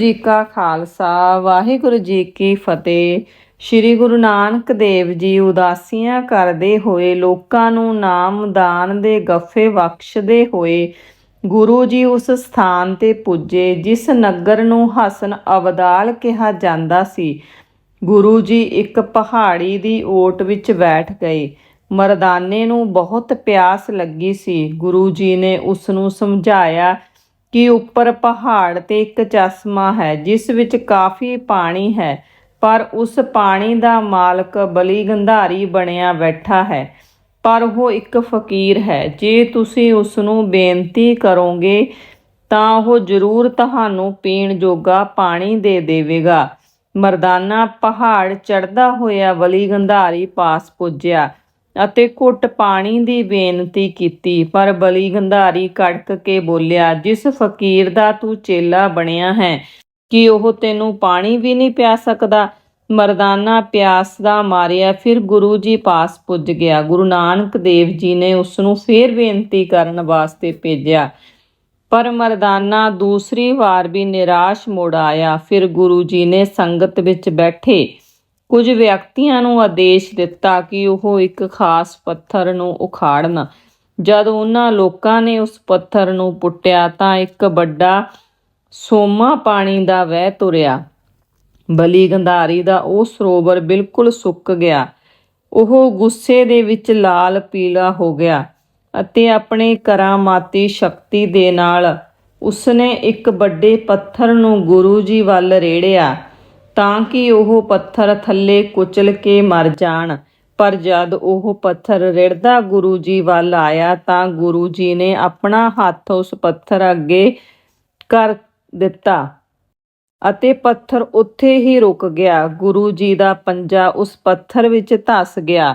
ਜੀ ਕਾ ਖਾਲਸਾ, ਵਾਹਿਗੁਰੂ ਜੀ ਕੀ ਫਤਿਹ। ਸ੍ਰੀ ਗੁਰੂ ਨਾਨਕ ਦੇਵ ਜੀ ਉਦਾਸੀਆਂ ਕਰਦੇ ਹੋਏ, ਲੋਕਾਂ ਨੂੰ ਨਾਮਦਾਨ ਦੇ ਗੱਫੇ ਬਖਸ਼ਦੇ ਹੋਏ, ਗੁਰੂ ਜੀ ਉਸ ਸਥਾਨ ਤੇ ਪੁੱਜੇ, ਜਿਸ ਨਗਰ ਨੂੰ ਹਸਨ ਅਬਦਾਲ ਕਿਹਾ ਜਾਂਦਾ ਸੀ। ਗੁਰੂ ਜੀ ਇੱਕ ਪਹਾੜੀ ਦੀ ਓਟ ਵਿੱਚ ਬੈਠ ਗਏ। ਮਰਦਾਨੇ ਨੂੰ ਬਹੁਤ ਪਿਆਸ ਲੱਗੀ ਸੀ। ਗੁਰੂ ਜੀ ਨੇ ਉਸ ਨੂੰ ਸਮਝਾਇਆ ਕਿ ਉੱਪਰ ਪਹਾੜ ਤੇ ਇੱਕ ਚਸ਼ਮਾ ਹੈ, ਜਿਸ ਵਿੱਚ ਕਾਫੀ ਪਾਣੀ ਹੈ, ਪਰ ਉਸ ਪਾਣੀ ਦਾ ਮਾਲਕ ਬਲੀ ਗੰਧਾਰੀ ਬਣਿਆ ਬੈਠਾ ਹੈ। ਪਰ ਉਹ ਇੱਕ ਫਕੀਰ ਹੈ। ਜੇ ਤੁਸੀਂ ਉਸ ਨੂੰ ਬੇਨਤੀ ਕਰੋਗੇ, ਤਾਂ ਉਹ ਜ਼ਰੂਰ ਤੁਹਾਨੂੰ ਪੀਣ ਜੋਗਾ ਪਾਣੀ ਦੇ ਦੇਵੇਗਾ। ਮਰਦਾਨਾ ਪਹਾੜ ਚੜਦਾ ਹੋਇਆ ਬਲੀ ਗੰਧਾਰੀ ਪਾਸ ਪੁੱਜਿਆ। ਅਤੇ ਘੁੱਟ ਪਾਣੀ ਦੀ ਬੇਨਤੀ ਕੀਤੀ, ਪਰ ਬਲੀ ਗੰਧਾਰੀ ਕੜਕ ਕੇ ਬੋਲਿਆ, ਜਿਸ ਫਕੀਰ ਦਾ ਤੂੰ ਚੇਲਾ ਬਣਿਆ ਹੈ, ਕਿ ਉਹ ਤੈਨੂੰ ਪਾਣੀ ਵੀ ਨਹੀਂ ਪਿਆ ਸਕਦਾ? ਮਰਦਾਨਾ ਪਿਆਸ ਦਾ ਮਾਰਿਆ, ਫਿਰ ਗੁਰੂ ਜੀ ਪਾਸ ਪੁੱਜ ਗਿਆ। ਗੁਰੂ ਨਾਨਕ ਦੇਵ ਜੀ ਨੇ ਉਸ ਨੂੰ ਫੇਰ ਬੇਨਤੀ ਕਰਨ ਵਾਸਤੇ ਭੇਜਿਆ। ਪਰ ਮਰਦਾਨਾ ਦੂਸਰੀ ਵਾਰ ਵੀ ਨਿਰਾਸ਼ ਮੁੜ ਆਇਆ। ਫਿਰ ਗੁਰੂ ਜੀ ਨੇ ਸੰਗਤ ਵਿੱਚ ਬੈਠੇ। ਕੁਝ ਵਿਅਕਤੀਆਂ ਨੂੰ ਆਦੇਸ਼ ਦਿੱਤਾ ਕਿ ਉਹ ਇੱਕ ਖਾਸ ਪੱਥਰ ਨੂੰ ਉਖਾੜਨ। ਜਦ ਉਹਨਾਂ ਲੋਕਾਂ ਨੇ ਉਸ ਪੱਥਰ ਨੂੰ ਪੁੱਟਿਆ ਤਾਂ ਇੱਕ ਵੱਡਾ ਸੋਮਾ ਪਾਣੀ ਦਾ ਵਹਿ ਤੁਰਿਆ। ਬਲੀ ਗੰਧਾਰੀ ਦਾ ਉਹ ਸਰੋਵਰ ਬਿਲਕੁਲ ਸੁੱਕ ਗਿਆ। ਉਹ ਗੁੱਸੇ ਦੇ ਵਿੱਚ ਲਾਲ ਪੀਲਾ ਹੋ ਗਿਆ ਅਤੇ ਆਪਣੇ ਕਰਾਮਾਤੀ ਸ਼ਕਤੀ ਦੇ ਨਾਲ ਉਸਨੇ ਇੱਕ ਵੱਡੇ ਪੱਥਰ ਨੂੰ ਗੁਰੂ ਜੀ ਵੱਲ ਰੇੜਿਆ। ਤਾਂ ਕਿ ਉਹ ਪੱਥਰ ਥੱਲੇ ਕੁਚਲ ਕੇ ਮਰ ਜਾਣ। ਪਰ ਜਦ ਉਹ ਪੱਥਰ ਰਿੜਦਾ ਗੁਰੂ ਜੀ ਵੱਲ ਆਇਆ ਤਾਂ ਗੁਰੂ ਜੀ ਨੇ ਆਪਣਾ ਹੱਥ ਉਸ ਪੱਥਰ ਅੱਗੇ ਕਰ ਦਿੱਤਾ ਅਤੇ ਪੱਥਰ ਉੱਥੇ ਹੀ ਰੁਕ ਗਿਆ। ਗੁਰੂ ਜੀ ਦਾ ਪੰਜਾ ਉਸ ਪੱਥਰ ਵਿੱਚ ਧਸ ਗਿਆ।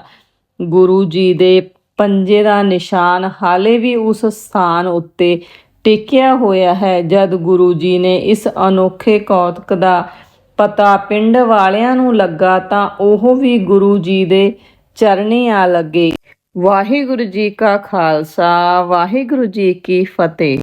ਗੁਰੂ ਜੀ ਦੇ ਪੰਜੇ ਦਾ ਨਿਸ਼ਾਨ ਹਾਲੇ ਵੀ ਉਸ ਸਥਾਨ ਉੱਤੇ ਟਿਕਿਆ ਹੋਇਆ ਹੈ। ਜਦ ਗੁਰੂ ਜੀ ਨੇ ਇਸ ਅਨੋਖੇ ਕੌਤਕ ਦਾ ਪਤਾ ਪਿੰਡ ਵਾਲਿਆਂ ਨੂੰ ਲੱਗਾ ਤਾਂ ਉਹ ਵੀ ਗੁਰੂ ਜੀ ਦੇ ਚਰਨੀ ਆ ਲੱਗੇ। ਵਾਹਿਗੁਰੂ ਜੀ ਕਾ ਖਾਲਸਾ, ਵਾਹਿਗੁਰੂ ਜੀ ਕੀ ਫਤਿਹ।